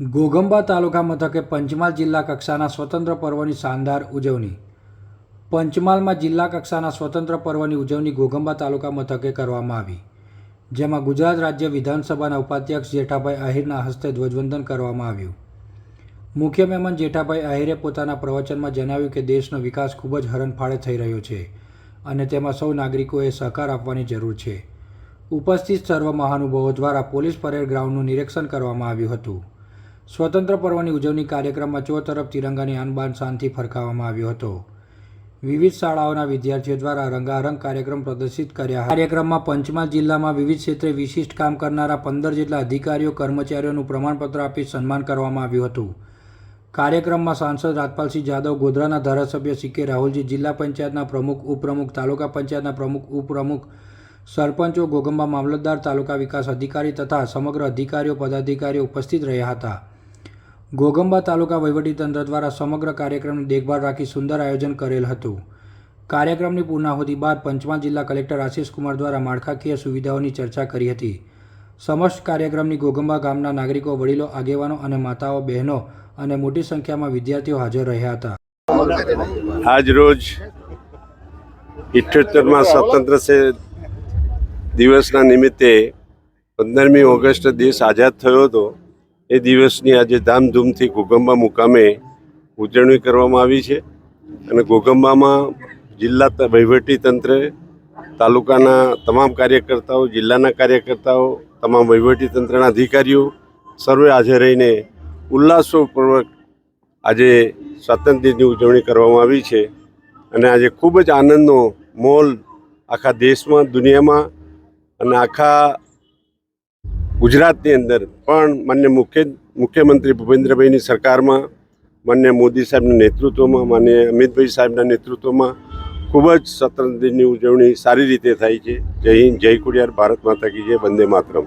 ઘોગંબા તાલુકા મથકે પંચમહાલ જિલ્લા કક્ષાના સ્વતંત્ર પર્વની શાનદાર ઉજવણી. પંચમહાલમાં જિલ્લા કક્ષાના સ્વતંત્ર પર્વની ઉજવણી ઘોઘંબા તાલુકા મથકે કરવામાં આવી. જેમાં ગુજરાત રાજ્ય વિધાનસભાના ઉપાધ્યક્ષ જેઠાભાઈ આહિરના હસ્તે ધ્વજવંદન કરવામાં આવ્યું. મુખ્ય મહેમાન જેઠાભાઈ આહિરે પોતાના પ્રવચનમાં જણાવ્યું કે દેશનો વિકાસ ખૂબ જ હરણફાળે થઈ રહ્યો છે અને તેમાં સૌ નાગરિકોએ સહકાર આપવાની જરૂર છે. ઉપસ્થિત સર્વ મહાનુભાવો દ્વારા પોલીસ પરેડ ગ્રાઉન્ડનું નિરીક્ષણ કરવામાં આવ્યું હતું. સ્વતંત્ર પર્વની ઉજવણી કાર્યક્રમમાં ચો તરફ તિરંગાની આનબાન શાનથી ફરકાવવામાં આવ્યો હતો. વિવિધ શાળાઓના વિદ્યાર્થીઓ દ્વારા રંગારંગ કાર્યક્રમ પ્રદર્શિત કર્યા. કાર્યક્રમમાં પંચમહાલ જિલ્લામાં વિવિધ ક્ષેત્રે વિશિષ્ટ કામ કરનારા પંદર જેટલા અધિકારીઓ, કર્મચારીઓનું પ્રમાણપત્ર આપી સન્માન કરવામાં આવ્યું હતું. કાર્યક્રમમાં સાંસદ રાજપાલસિંહ જાદવ, ગોધરાના ધારાસભ્ય સી કે રાહુલજી, જિલ્લા પંચાયતના પ્રમુખ, ઉપપ્રમુખ, તાલુકા પંચાયતના પ્રમુખ, ઉપપ્રમુખ સરપંચો ગોગંબા મામલતદાર, તાલુકા વિકાસ અધિકારી તથા સમગ્ર અધિકારીઓ, પદાધિકારીઓ ઉપસ્થિત રહ્યા હતા. ઘોગંબા તાલુકા વહીવટીતંત્ર દ્વારા સમગ્ર કાર્યક્રમની દેખભાળ રાખી સુંદર આયોજન કરેલ હતું. કાર્યક્રમની પૂર્ણાહુતિ બાદ પંચમહાલ જિલ્લા કલેક્ટર આશિષ કુમાર દ્વારા માળખાકીય સુવિધાઓની ચર્ચા કરી હતી. સમસ્ત કાર્યક્રમની ગોગંબા ગામના નાગરિકો, વડીલો, આગેવાનો અને માતાઓ, બહેનો અને મોટી સંખ્યામાં વિદ્યાર્થીઓ હાજર રહ્યા હતા. આજ રોજ ઇઠ્યોતેરમાં સ્વતંત્ર દિવસના નિમિત્તે પંદરમી ઓગસ્ટ દેશ આઝાદ થયો હતો. એ દિવસની આજે ધામધૂમથી ઘોગંબા મુકામે ઉજવણી કરવામાં આવી છે. અને ઘોગંબામાં જિલ્લા તંત્ર, તાલુકાના તમામ કાર્યકર્તાઓ, જિલ્લાના કાર્યકર્તાઓ, તમામ તંત્રના અધિકારીઓ સર્વે હાજર રહીને ઉલ્લાસોપૂર્વક આજે સ્વાતંત્ર્ય દિનની ઉજવણી કરવામાં આવી છે. અને આજે ખૂબ જ આનંદનો મોલ આખા દેશમાં, દુનિયામાં અને આખા ગુજરાતની અંદર પણ માન્ય મુખ્ય મુખ્યમંત્રી ભૂપેન્દ્રભાઈની સરકારમાં, માન્ય મોદી સાહેબના નેતૃત્વમાં, માન્ય અમિતભાઈ સાહેબના નેતૃત્વમાં ખૂબ જ સ્વતંત્ર દિનની ઉજવણી સારી રીતે થાય છે. જય હિન્દ, જય કુડિયાર ભારત માતા કી જય, વંદે માતરમ.